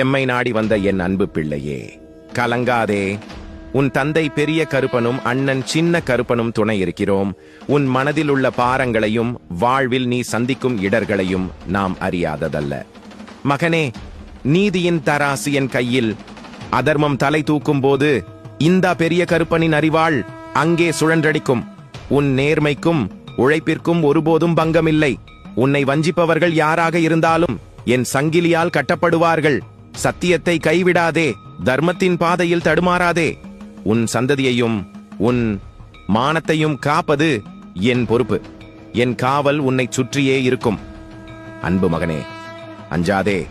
எம்மை நாடி வந்த என் அன்பு பிள்ளையே கலங்காதே. உன் தந்தை பெரிய கருப்பனும் அண்ணன் சின்ன கருப்பனும் துணை இருக்கிறோம். உன் மனதில் உள்ள பாரங்களையும் வாழ்வில் நீ சந்திக்கும் இடர்களையும் நாம் அறியாததல்ல. மகனே நீதியின் தராசு என் கையில். அதர்மம் தலை தூக்கும் போது இந்த பெரிய கருப்பனின் அறிவாள் அங்கே சுழன்றடிக்கும். உன் நேர்மைக்கும் உழைப்பிற்கும் ஒருபோதும் பங்கமில்லை. உன்னை வஞ்சிப்பவர்கள் யாராக இருந்தாலும் என் சங்கிலியால் கட்டப்படுவார்கள். சத்தியத்தை கைவிடாதே தர்மத்தின் பாதையில் தடுமாறாதே. உன் சந்ததியையும் உன் மானத்தையும் காப்பது என் பொறுப்பு. என் காவல் உன்னை சுற்றியே இருக்கும். அன்பு மகனே அஞ்சாதே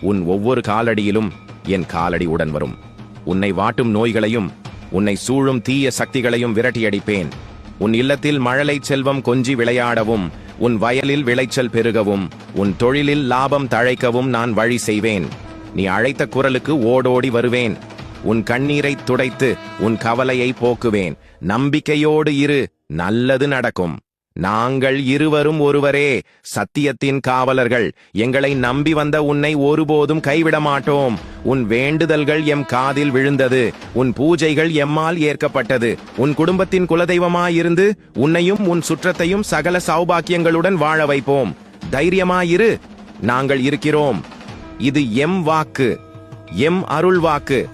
உன் ஒவ்வொரு காலடியிலும் என் காலடி உடன் வரும். உன்னை வாட்டும் நோய்களையும் உன்னை சூழும் தீய சக்திகளையும் விரட்டியடிப்பேன். உன் இல்லத்தில் மழலை செல்வம் கொஞ்சி விளையாடவும் உன் வயலில் விளைச்சல் பெருகவும் உன் தொழிலில் லாபம் தழைக்கவும் நான் வழி செய்வேன். நீ அழைத்த குரலுக்கு ஓடோடி வருவேன். உன் கண்ணீரை துடைத்து உன் கவலையை போக்குவேன். நம்பிக்கையோடு இரு நல்லது நடக்கும். நாங்கள் இருவரும் ஒருவரே சத்தியத்தின் காவலர்கள். எங்களை நம்பி வந்த உன்னை ஒருபோதும் கைவிட மாட்டோம். உன் வேண்டுதல்கள் எம் காதில் விழுந்தது. உன் பூஜைகள் எம்மால் ஏற்கப்பட்டது. உன் குடும்பத்தின் குலதெய்வமாயிருந்து உன்னையும் உன் சுற்றத்தையும் சகல சௌபாக்கியங்களுடன் வாழ வைப்போம். தைரியமாயிரு நாங்கள் இருக்கிறோம். இது எம் வாக்கு எம் அருள் வாக்கு.